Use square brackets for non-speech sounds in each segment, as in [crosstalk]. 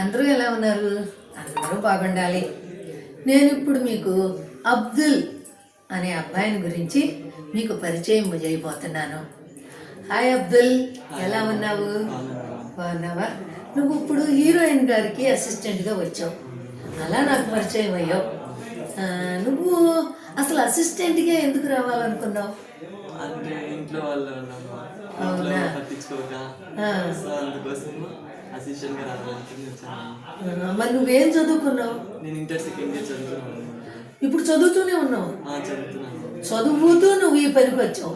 అందరూ ఎలా ఉన్నారు? అందరూ బాగుండాలి. నేను ఇప్పుడు మీకు అబ్దుల్ అనే అబ్బాయిని గురించి మీకు పరిచయం చేయబోతున్నాను. హాయ్ అబ్దుల్ ఎలా ఉన్నావు? బాగున్నావా? నువ్వు ఇప్పుడు హీరోయిన్ గారికి అసిస్టెంట్గా వచ్చావు. అలా నాకు పరిచయం అయ్యావు. నువ్వు అసలు అసిస్టెంట్గా ఎందుకు రావాలనుకున్నావు? అంటే ఇంట్లో వాళ్ళు అందుకోసం అసిస్టెంట్గా వచ్చాను మరి నువ్వేం చదువుకున్నావు? నేను ఇంటర్ సెకండ్ ఇయర్ చదువుతున్నాను. ఇప్పుడు చదువుతూనే ఉన్నావు? చదువుతున్నాను. చదువుతూ నువ్వు ఈ పనికి వచ్చావు.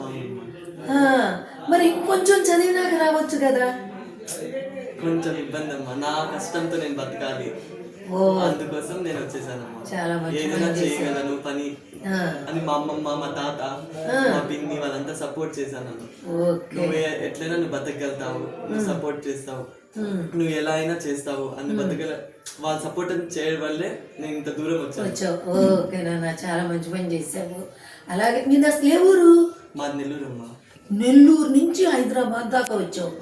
మరి ఇంకొంచెం చదివినాక రావచ్చు కదా. కొంచెం ఇబ్బంది అమ్మా. నా కష్టంతో నేను బతకాలి. అందుకోసం నేను వచ్చేసానమ్మా. మంచి ఏదైనా చేయగలను పని. అని మా అమ్మమ్మ మా తాత మా పిన్ని వాళ్ళంతా సపోర్ట్ చేశాను నువ్వు ఎట్లయినా నువ్వు బతకగలుగుతావు నువ్వు సపోర్ట్ చేస్తావు. నువ్వు ఎలా అయినా చేస్తావు. అందు బతకగల వాళ్ళ సపోర్ట్ చేయడం వల్లే నేను ఇంత దూరం వచ్చాను. వచ్చావు. ఓకే నాన్న చాలా మంచి పని చేసావు అలాగే అసలు ఏ ఊరు? మాది నెల్లూరు అమ్మా నెల్లూరు నుంచి హైదరాబాద్ దాకా వచ్చావు.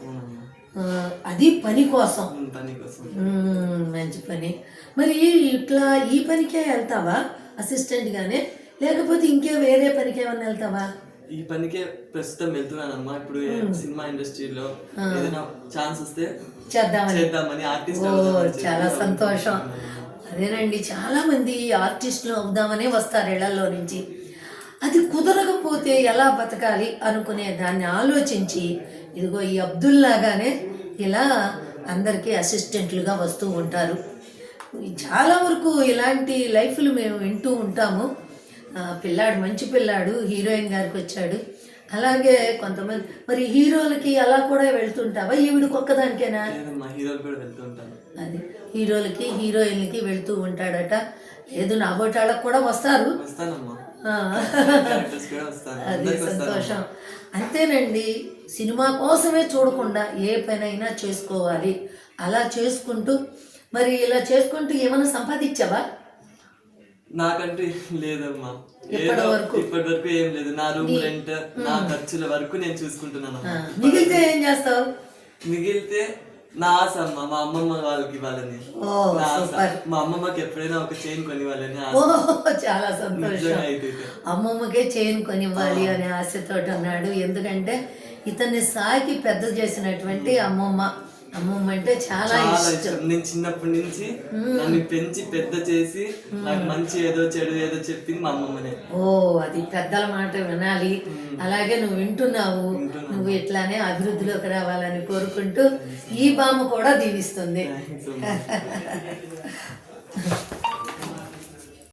అది పని కోసం. మంచి పని. మరి ఇట్లా ఈ పనికే వెళ్తావా అసిస్టెంట్ గానే? లేకపోతే ఇంకే వేరే పనికి ఏమన్నా వెళ్తావా? ఈ పనికే ప్రస్తుతం వెళ్తున్నానమ్మా. ఇప్పుడు సినిమా ఇండస్ట్రీలో ఏదైనా ఛాన్స్ వస్తే చేద్దామని. చేద్దామని ఆర్టిస్ట్ చాలా సంతోషం. అదేనండి చాలా మంది ఆర్టిస్టులు అవుదామనే వస్తారు ఇళ్ళలో నుంచి. అది కుదరకపోతే ఎలా బతకాలి అనుకునే దాన్ని ఆలోచించి ఇదిగో ఈ అబ్దుల్లాగానే ఇలా అందరికీ అసిస్టెంట్లుగా వస్తూ ఉంటారు. చాలా వరకు ఇలాంటి లైఫ్లు మేము వింటూ ఉంటాము. పిల్లాడు మంచి పిల్లాడు హీరోయిన్ గారికి వచ్చాడు. అలాగే కొంతమంది మరి హీరోలకి అలా కూడా వెళ్తుంటావా? ఈవిడికి ఒక్కదానికేనా? అది హీరోలకి హీరోయిన్లకి వెళ్తూ ఉంటాడట. లేదు నా కూడా వస్తారు. అది సంతోషం. అంతేనండి సినిమా కోసమే చూడకుండా ఏ పనైనా చేసుకోవాలి. అలా చేసుకుంటూ మరి ఇలా చేసుకుంటూ ఏమైనా సంపాదించావా? నాకంటూ లేదమ్మా. ఇప్పటి ఏదో వరకు? ఇప్పటి వరకు ఏం లేదు. నా రూమ్ రెంట్ నా ఖర్చుల వరకు నేను చూసుకుంటున్నాను మిగిలితే ఏం చేస్తావు? మిగిలితే నా ఆశ అమ్మ మా అమ్మమ్మ వాళ్ళకి ఇవ్వాలని ఓ నా ఆశ సూపర్. మా అమ్మమ్మకి ఎప్పుడైనా ఒక చైన్ కొనివ్వాలని ఆశ. ఓ చాలా సంతోషం. నిజంగా అమ్మమ్మకే చైన్ కొనివ్వాలి అనే ఆశతోటి ఉన్నాడు ఎందుకంటే ఇతన్ని సాకి పెద్ద చేసినటువంటి అమ్మమ్మ. అమ్మమ్మ అంటే చాలా ఇష్టం. నేను చిన్నప్పటి నుంచి నన్ను పెంచి పెద్ద చేసి నాకు మంచి ఏదో చెడు ఏదో చెప్పింది మా అమ్మమ్మనే. ఓ అది పెద్దల మాట వినాలి. అలాగే నువ్వు వింటున్నావు. నువ్వు ఇట్లానే అభివృద్ధిలోకి రావాలని కోరుకుంటూ ఈ బామ్మ కూడా దీవిస్తుంది. [laughs]